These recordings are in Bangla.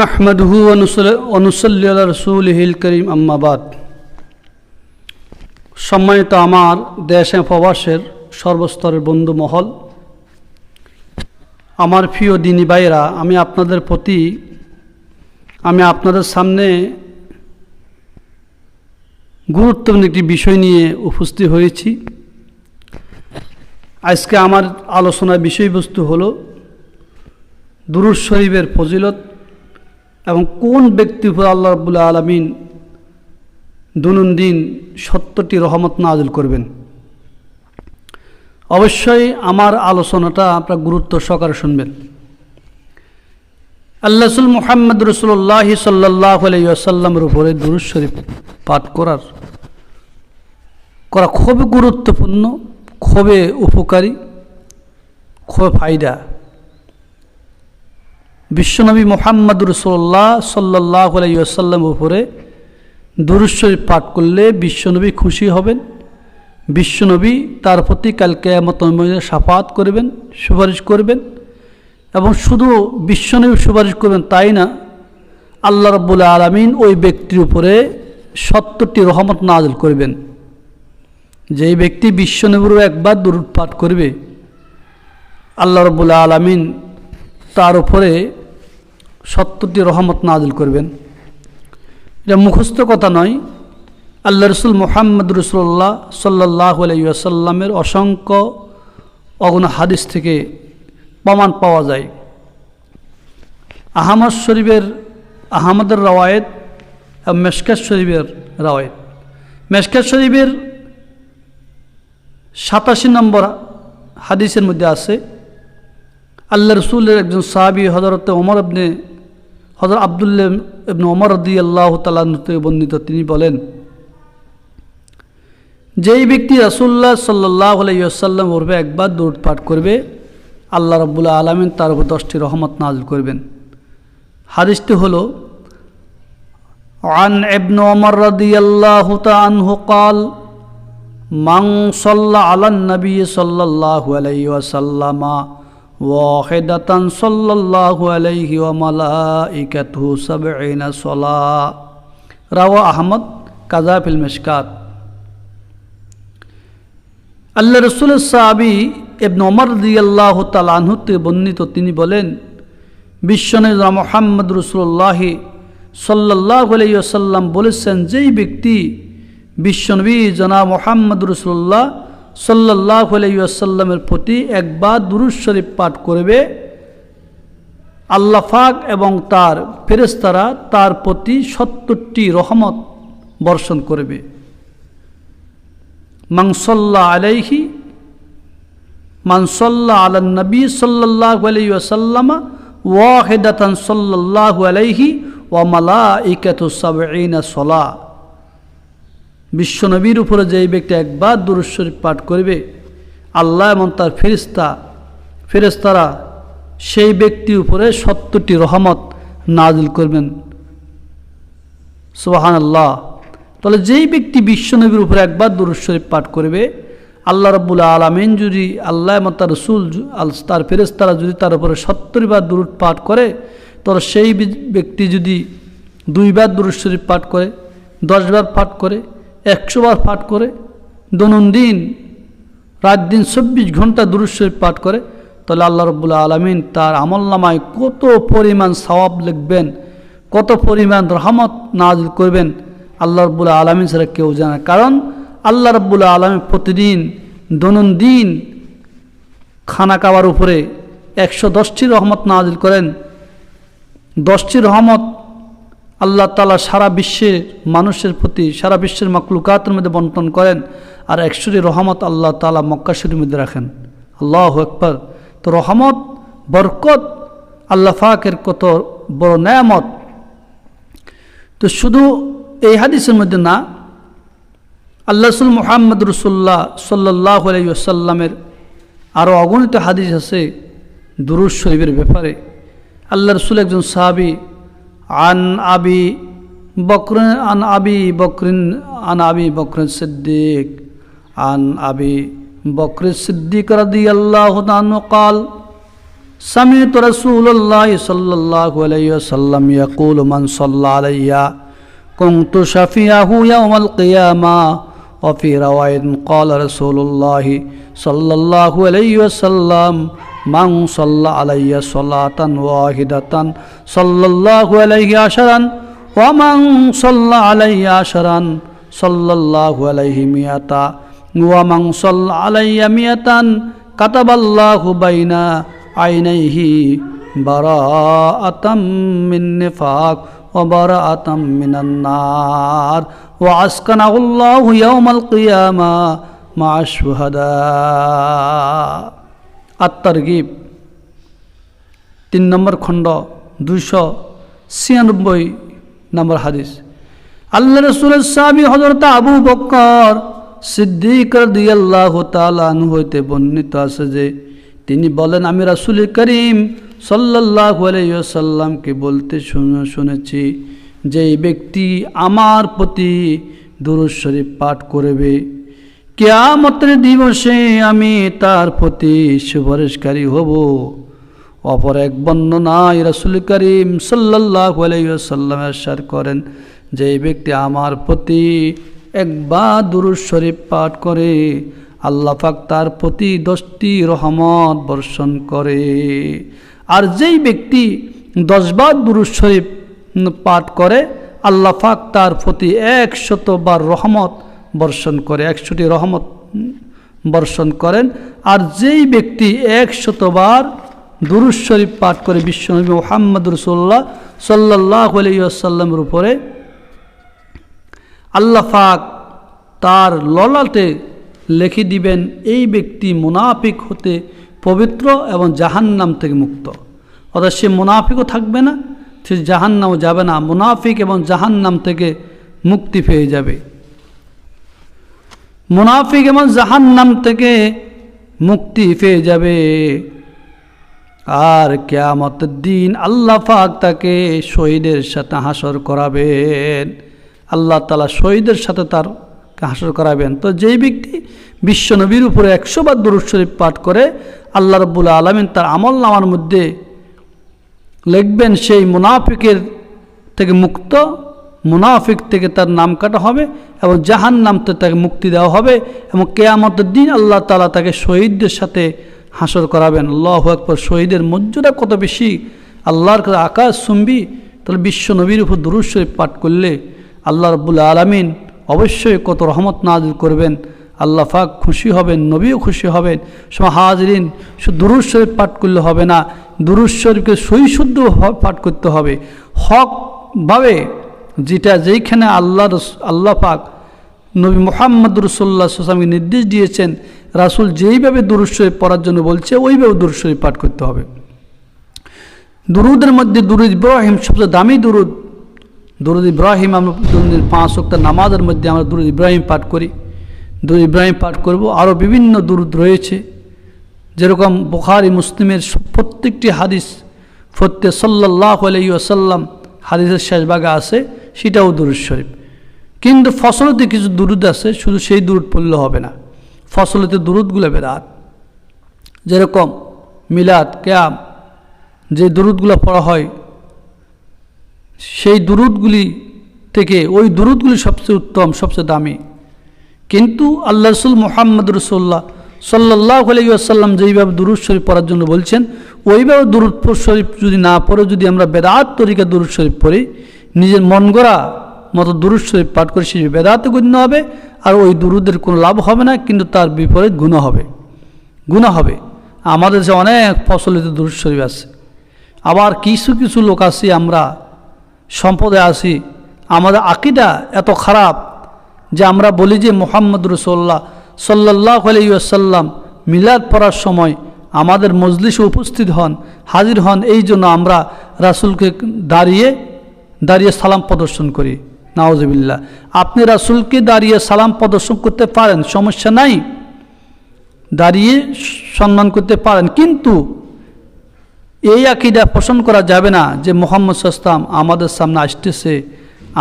নাহমাদুহু অনুসল্লি আল্লাহ রসুলহিল করিম আম্মাবাদ সম্মানিত আমার দেশে প্রবাসের সর্বস্তরের বন্ধু মহল আমার প্রিয় দিনী ভাইরা আমি আপনাদের প্রতি, আমি আপনাদের সামনে গুরুত্বপূর্ণ একটি বিষয় নিয়ে উপস্থিত হয়েছি। আজকে আমার আলোচনার বিষয়বস্তু হলো দুরুজ শরীফের ফজিলত এবং কোন ব্যক্তির উপর আল্লাহ রবুল্লা আলমিন দৈনন্দিন সত্যটি রহমত নাজিল করবেন? অবশ্যই আমার আলোচনাটা আপনার গুরুত্ব সহকারে শুনবেন। আল্লাহসুল মোহাম্মদ রসুল্লাহ সাল্লাহ আলাইসাল্লামের উপরে দুরুজ শরীফ পাঠ করার, করা খুবই গুরুত্বপূর্ণ, খুবই উপকারী খুব ফায়দা। বিশ্বনবী মোহাম্মদ রসোল্লাহ সাল্লাহ আলাইসাল্লাম উপরে দুরুশ্বরী পাঠ করলে বিশ্বনবী খুশি হবেন। বিশ্বনবী তার প্রতি কালকে মত সাফাত করবেন, সুপারিশ করবেন এবং শুধু বিশ্বনবী সুপারিশ করবেন তাই না, আল্লাহ রব্বুল আলমিন ওই ব্যক্তির উপরে সত্তরটি রহমত নাজল করবেন। যেই ব্যক্তি বিশ্বনবীর একবার দুরুদ পাঠ করবে, আল্লাহ রব্বুল আলমিন তার উপরে সত্তরটি রহমত নাজিল করবেন। এটা মুখস্থ কথা নয়। আল্লাহ রসুল মোহাম্মদ রসুল্লাহ সাল্লাহ আলাইসাল্লামের অসংখ্য অগুণ হাদিস থেকে প্রমাণ পাওয়া যায়। আহমদ শরীফের, আহমদের রাওয়ায়েত এবং মেশকাত শরীফের রাওয়ায়েত। মেশকাত শরীফের সাতাশি নম্বর হাদিসের মধ্যে আছে, আল্লাহ রসুলের একজন সাহাবি হজরত ওমর আবনে হজরত আবদুল্লাহ ইবনে ওমর রদি আল্লাহ তালাতে বর্ণিত তিনি বলেন যেই ব্যক্তি রাসুল্লাহ সাল্লাহ আলাইসাল্লাম ওরবে একবার দৌড় পাঠ করবে আল্লাহ রব্বুল্লাহ আলমিন তার উপর দশটি রহমত নাজল করবেন হাদিসটি হল عن ابن عمر رضي الله عنه قال من صلى على النبي صلى الله عليه وسلم واحدة صلى الله عليه وملائكته سبعين صلاة روى أحمد কাজা ফিল মেশকাত আল্লাহ রসুলের সাহাবি এবন ওমর দিয়াল্লাহ তালাহুতে বর্ণিত তিনি বলেন বিশ্বনবী মোহাম্মদ রসুল্লাহ সাল্লাহ আলাইসাল্লাম বলেছেন যেই ব্যক্তি বিশ্বনবী জনা মোহাম্মদ রসুল্লাহ সাল্লাহ আলাইসাল্লামের প্রতি একবার দুরুজ শরীফ পাঠ করবে। আল্লাফাক এবং তার ফেরেস্তারা তার প্রতি সত্তরটি রহমত বর্ষণ করবে। মাংসল্লা আলাইহি মানসল্লা আলা নবী সাল্লাহ আলাই ওয়াসাল্লামা ওয়াহেদাতান সাল্লাহ আলাইহি ওয়ামালা ইকাতুসাবঈনা সলা বিশ্বনবীর উপরে যে ব্যক্তি একবার দুরুশ্বরী পাঠ করবে, আল্লাহ এবং তার ফেরিস্তা ফেরেস্তারা সেই ব্যক্তির উপরে সত্তরটি রহমত নাজিল করবেন। সুবাহান আল্লাহ তাহলে যেই ব্যক্তি বিশ্বনবীর উপরে একবার দুরুশ্বরী পাঠ করবে, আল্লাহ রব্বুল্লা আলমিন যদি আল্লাহ এবং তার রসুল তার ফেরেস্তারা যদি তার উপরে সত্তরই বার দূর পাঠ করে, তাহলে সেই ব্যক্তি যদি দুইবার দুরুদ শরীফ পাঠ করে, দশবার পাঠ করে একশো বার পাঠ করে, দৈনন্দিন, রাত দিন চব্বিশ ঘণ্টা দুরুদ পাঠ করে, তাহলে আল্লাহ রব্বুল্লা আলমিন তার আমল নামায় কত পরিমাণ সওয়াব লিখবেন, কত পরিমাণ রহমত নাজিল করবেন, আল্লাহ রব্বুল্লা আলমিন সেটা কেউ জানে কারণ আল্লাহ রব্বুল্লা আলমী প্রতিদিন দৈনন্দিন খানা খাওয়ার উপরে একশো দশটি রহমত নাজিল করেন। দশটি রহমত আল্লাহ তালা সারা বিশ্বের মানুষের প্রতি, সারা বিশ্বের মকলুকাতের মধ্যে বন্টন করেন আর একশোটি রহমত আল্লাহ তালা মক্কা শরীর মধ্যে রাখেন। আল্লাহ একবার তো রহমত, বরকত, আল্লাহ ফাকের কত বড় নেয়ামত। তো শুধু এই হাদিসের মধ্যে না, আল্লাহ রসুল মোহাম্মদ রসুল্লাহ সাল্লাহ আলাইসাল্লামের আরও অগণিত হাদিস আছে দুরুজ শরীফের ব্যাপারে। আল্লাহ রসুল একজন সাহাবি عن أبي بكر عن أبي بكر عن أبي بكر الصديق عن أبي بكر الصديق رضي الله عنه قال سمعت رسول الله صلى الله عليه وسلم يقول من صلى علي كنت شفيعه يوم القيامة وفي رواية قال رسول الله صلى الله عليه وسلم মাং সাল্লা আলাইয়া সল্লাতান ওয়াহিদাতান সাল্লাল্লাহু আলাইহি আশারান ওয়া মাং সাল্লা আলাইয়া আশারান সাল্লাল্লাহু আলাইহি মিয়াতা ওয়া মাং সাল্লা আলাইয়া মিয়াতান কাতাবাল্লাহু বাইনা আইনাইহি বারাআতাম মিন নিফাক ওয়া বারাআতাম মিনান নার ওয়া আসকানাহুল্লাহু ইয়াওমাল কিয়ামা মা শুহাদা। আত্মার গিব তিন নম্বর খণ্ড, দুইশো ছিয়ানব্বই নম্বর হাদিস। আল্লাহ রসুলের স্বামী হজরত আবু বক্কর সিদ্দিক দিয়াল্লাহ তালু হইতে বর্ণিত আছে যে, তিনি বলেন, আমি রাসুল করিম সাল্লাহ আলাইসাল্লামকে বলতে শুনে শুনেছি যে ব্যক্তি আমার প্রতি দুরুশ্বরী পাঠ করবে। কেয়ামতের দিবসে আমি তার প্রতি সুপারিশকারী হব। অপর এক বর্ণনায় রাসুল করিম সাল্লাহ আলাইসাল্লাম এরশাদ করেন, যে ব্যক্তি আমার প্রতি একবার দুরুদ শরীফ পাঠ করে, আল্লাহ পাক তার প্রতি দশটি রহমত বর্ষণ করে। আর যেই ব্যক্তি দশবার দুরুদ শরীফ পাঠ করে, আল্লাহ পাক তার প্রতি একশতবার রহমত বর্ষণ করে, একশোটি রহমত বর্ষণ করেন। আর যেই ব্যক্তি একশতবার দুরুজ শরীফ পাঠ করে বিশ্বনবী মোহাম্মদ রসোল্লাহ সাল্লাহ আলাইসাল্লামের উপরে, আল্লাহ পাক তার ললাটে লিখে দিবেন, এই ব্যক্তি মুনাফিক হতে পবিত্র এবং জাহান্নাম থেকে মুক্ত। অর্থাৎ সে মুনাফিকও থাকবে না, সে জাহান্নামও যাবে না, মুনাফিক এবং জাহান্নাম থেকে মুক্তি পেয়ে যাবে। মুনাফিক এবং জাহান্নাম থেকে মুক্তি পেয়ে যাবে। আর কেয়ামতের দিন আল্লাহ তাকে শহীদের সাথে হাসর করাবেন। আল্লাহ তালা শহীদের সাথে তার হাসর করাবেন। তো যেই ব্যক্তি বিশ্ব নবীর উপরে একশো বার দরুদ শরীফ পাঠ করে, আল্লাহ রব্বুল আলমিন তার আমল নামার মধ্যে লিখবেন, সেই মুনাফিকের থেকে মুক্ত, মুনাফিক থেকে তার নাম কাটা হবে। এবং জাহান নাম থেকে তাকে মুক্তি দেওয়া হবে এবং কেয়ামতের দিন আল্লাহ তালা তাকে শহীদদের সাথে হাসর করাবেন। আল্লাহ একবার শহীদের মর্যাদা কত বেশি? আল্লাহর কাছে আকাশ শুনবি তাহলে বিশ্ব নবীর উপর দুরুদ শরীফ পাঠ করলে আল্লাহ রব্বুল আলমিন অবশ্যই কত রহমত নাজিল করবেন। আল্লাহ পাক খুশি হবেন, নবীও খুশি হবেন। সময় হাজরিন, শুধু শরীফ পাঠ করলে হবে না, দুরুদ শরীফকে সই পাঠ করতে হবে। হকভাবে যেটা যেইখানে আল্লাহ আল্লাহ পাক নবী মোহাম্মদ রসোল্লা সামকে নির্দেশ দিয়েছেন, রাসুল যেইভাবে দুরুদ শরীফ পড়ার জন্য বলছে, ওইভাবে দুরুদ শরীফ পাঠ করতে হবে। দুরুদের মধ্যে দুরুদ ইব্রাহিম সবচেয়ে দামি দুরুদ দুরুদ ইব্রাহিম আমরা পাঁচ সপ্তাহ নামাজের মধ্যে আমরা দুরুদ ইব্রাহিম পাঠ করি। দুরুদ ইব্রাহিম পাঠ করব, আরও বিভিন্ন দুরুদ রয়েছে। যেরকম বুখারি, মুসলিমের প্রত্যেকটি হাদিস ফত্যে সাল্লাহ আলাই আসাল্লাম হাদিসের শেষ ভাগে আছে সেটাও দুরুদ শরীফ। কিন্তু ফসলতে কিছু দুরুদ আছে, শুধু সেই দুরুদ পড়লে হবে না। ফসলতে দুরুদগুলো বেরাত যেরকম মিলাদ, ক্যাম, যে দুরুদগুলো পড়া হয়, সেই দুরুদগুলি থেকে ওই দুরুদগুলি সবচেয়ে উত্তম, সবচেয়ে দামি। কিন্তু আল্লাহ রসুল মোহাম্মদ রসুল্লাহ সাল্লাহ আলাইসাল্লাম যেইভাবে দুরুদ শরীফ পড়ার জন্য বলছেন, ওইভাবে দুরুদ শরীফ যদি না পড়ে, যদি আমরা বেদাত তরিকা দুরুদ শরীফ পড়ি নিজের মন গড়া মতো দুরুদ শরীফ পাঠ করে সে বেদাতে গণ্য হবে, আর ওই দুরুদের কোনো লাভ হবে না, কিন্তু তার বিপরীত গুণা হবে। গুণা হবে। আমাদের যে অনেক ফসলিত দুরুদ শরীফ আছে। আবার কিছু কিছু লোক আছি আমরা সম্পদে আছি, আমাদের আকিদা এত খারাপ যে আমরা বলি যে মোহাম্মদ রসোল্লাহ সাল্লাহ আলাইসাল্লাম মিলাদ পড়ার সময় আমাদের মজলিসে উপস্থিত হন, হাজির হন, এই জন্য আমরা রাসুলকে দাঁড়িয়ে দাঁড়িয়ে সালাম প্রদর্শন করি। নাওজবিল্লা আপনি রাসুলকে দাঁড়িয়ে সালাম প্রদর্শন করতে পারেন, সমস্যা নাই। দাঁড়িয়ে সম্মান করতে পারেন, কিন্তু এই আকিদা পোষণ করা যাবে না যে মোহাম্মদ সাস্তাম আমাদের সামনে আসতেছে,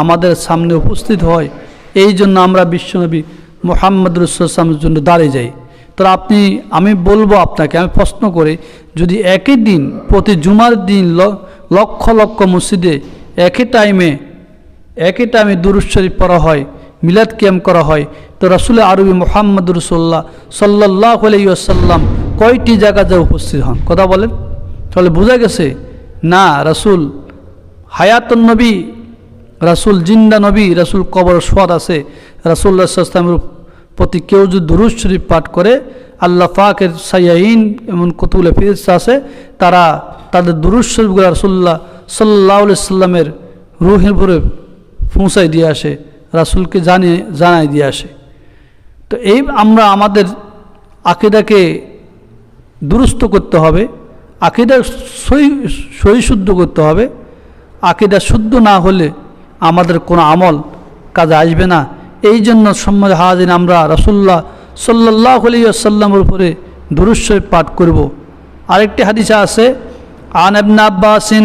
আমাদের সামনে উপস্থিত হয়। এই জন্য আমরা বিশ্বনবী মোহাম্মদ রসুলামের জন্য দাঁড়িয়ে যাই। তো আপনি, আমি বলব আপনাকে, আমি প্রশ্ন করে, যদি একই দিন, প্রতি জুমার দিন লক্ষ লক্ষ মসজিদে একই টাইমে একই টাইমে দুরুদ শরীফ পড়া হয়, মিলাদ কিয়াম করা হয়। তো রাসুল আরবি মোহাম্মদ রসোল্লাহ সাল্লাহ আলাইসাল্লাম কয়টি জায়গাতে উপস্থিত হন? কথা বলেন। তাহলে বোঝা গেছে, না, রাসুল হায়াতুন নবী, রাসুল জিন্দা নবী, রাসুল কবর সোয়াদ আছে। রাসুল্লাহ প্রতি কেউ যদি দুরুদ শরীফ পাঠ করে, আল্লাহ পাকের সাইয়াইন এমন কতগুলো ফিরিস্তা আছে, তারা তাদের দুরুদ শরীফগুলো রাসুল্লাহ সাল্লাহ রুহের ভরে পৌঁছাই দিয়ে আসে, রাসুলকে জানিয়ে জানাই দিয়ে আসে। তো এই আমরা আমাদের আকিদাকে দুরুস্ত করতে হবে, আকিদা সই সই শুদ্ধ করতে হবে। আকিদা শুদ্ধ না হলে আমাদের কোনো আমল কাজে আসবে না। এই জন্য সম্মত হাজিন আমরা রসুল্লাহ সাল্লাহ আলিয়াল্লামের উপরে দুরুশ্বর পাঠ করব। আরেকটি হাদিসা আছে, আন আব্বাসিন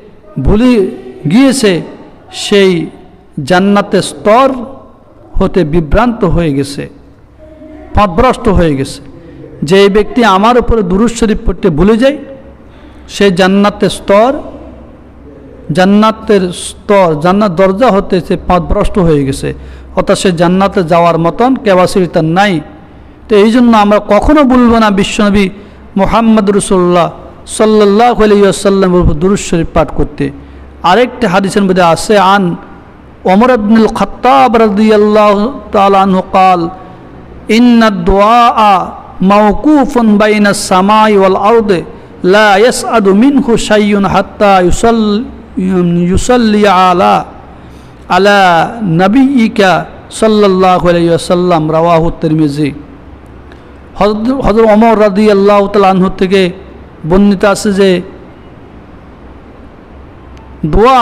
ভুলে গিয়েছে, সেই জান্নাতের স্তর হতে বিভ্রান্ত হয়ে গেছে পথভ্রষ্ট হয়ে গেছে। যে ব্যক্তি আমার উপরে দুরূদ শরীফ পড়তে ভুলে যায় সেই জান্নাতের স্তর জান্নাতের স্তর, জান্নাত দরজা হতে সে পথভ্রষ্ট হয়ে গেছে, অর্থাৎ সে জান্নাতে যাওয়ার মতন ক্যাপাসিটি তার নাই। তো এই জন্য আমরা কখনো বলব না বিশ্বনবী মোহাম্মদ রসুল্লাহ সাল্লাহ আলিয়াসাল্লামের উপর দুরুজ শরীফ পাঠ করতে। আরেকটি হাদিসের মধ্যে আসে আন অমর আবনুল খত্তাব রাদিয়াল্লাহ তালানহ কাল, ইন্না দোয়া আ মাউকুফুন বাইনা সামাই ওয়াল আউদে লা ইয়াসআদু মিনহু শাইয়ুন হাত্তা ইউসাল, ইউসাল্লি আলা আলা নবিইকা সাল্লাল্লাহু আলাইহি ওয়াসাল্লাম রাওয়াহু তিরমিজি। হযরত ওমর রাদিয়াল্লাহু তাআলা আনহু থেকে বর্ণিত আছে যে দোয়া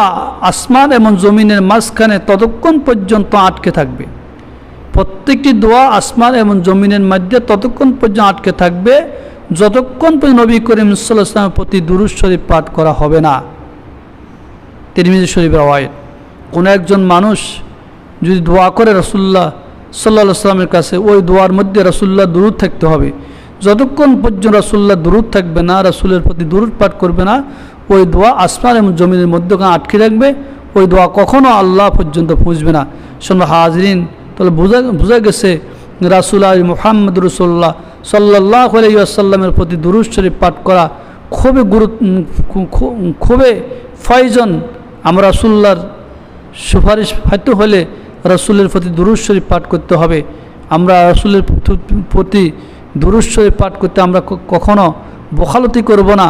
আসমান এবং জমিনের মাঝখানে ততক্ষণ পর্যন্ত আটকে থাকবে। প্রত্যেকটি দোয়া আসমান এবং জমিনের মধ্যে ততক্ষণ পর্যন্ত আটকে থাকবে, যতক্ষণ পর্যন্ত নবী করিম ইসলামের প্রতি দুরুদ শরীফ পাঠ করা হবে না। তিরমিজি শরীফের আওয়ায়ত কোনো একজন মানুষ যদি দোয়া করে রসুল্লাহ সাল্লা সাল্লামের কাছে, ওই দোয়ার মধ্যে রসুল্লাহ দূর থাকতে হবে। যতক্ষণ পর্যন্ত রাসুল্লাহ দুরুদ থাকবে না, রসুলের প্রতি দুরুদ পাঠ করবে না, ওই দোয়া আসমান এবং জমিনের মধ্যখানে আটকে রাখবে। ওই দোয়া কখনও আল্লাহ পর্যন্ত পৌঁছবে না। শোনো হাজরিন, তাহলে বোঝা বোঝা গেছে রাসুল আলী মোহাম্মদ রসুল্লাহ সাল্লাহ আলাইসাল্লামের প্রতি দুরুদ শরীফ পাঠ করা খুবই গুরুত্ব খুবই প্রয়োজন আমরা রাসুল্লাহর সুপারিশ হয়তো হলে রসুলের প্রতি দুরুদ শরীফ পাঠ করতে হবে। আমরা রসুলের প্রতি দুরুদ শরীফ পাঠ করতে আমরা কখনো বখালতি করব না,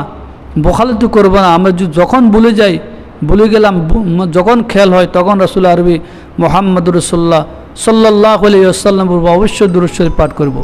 বখালতি করব না। আমরা যখন ভুলে যাই, ভুলে গেলাম যখন খেল হয়, তখন রসুল আরবি মোহাম্মদ রসুল্লাহ সাল্লাহ আলিয়া সাল্লাম অবশ্যই দুরুস্বরী পাঠ করব।